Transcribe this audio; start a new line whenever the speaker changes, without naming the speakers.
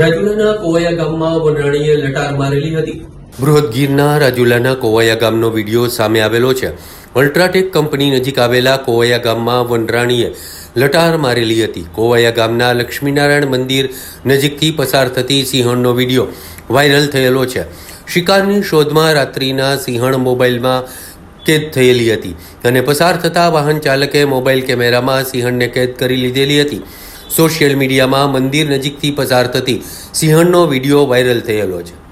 રાજુલાના કોવાયા ગામમાં વનરાણીએ લટાર મારેલી હતી. બૃહદ ગીરના રાજુલાના કોવાયા ગામનો વીડિયો સામે આવેલો છે. અલ્ટ્રાટેક કંપની નજીક આવેલા કોવાયા ગામમાં વનરાણીએ લટાર મારેલી હતી. કોવાયા ગામના લક્ષ્મીનારાયણ મંદિર નજીકથી પસાર થતી સિંહણનો વીડિયો વાયરલ થયેલો છે. શિકારની શોધમાં રાત્રિના સિંહણ મોબાઈલમાં કેદ થયેલી હતી અને પસાર થતા વાહન ચાલકે મોબાઈલ કેમેરામાં સિંહણને કેદ કરી લીધેલી હતી. સોશિયલ મીડિયામાં મંદિર નજીકથી પસાર થતી સિંહણનો વીડિયો વાયરલ થયેલો છે.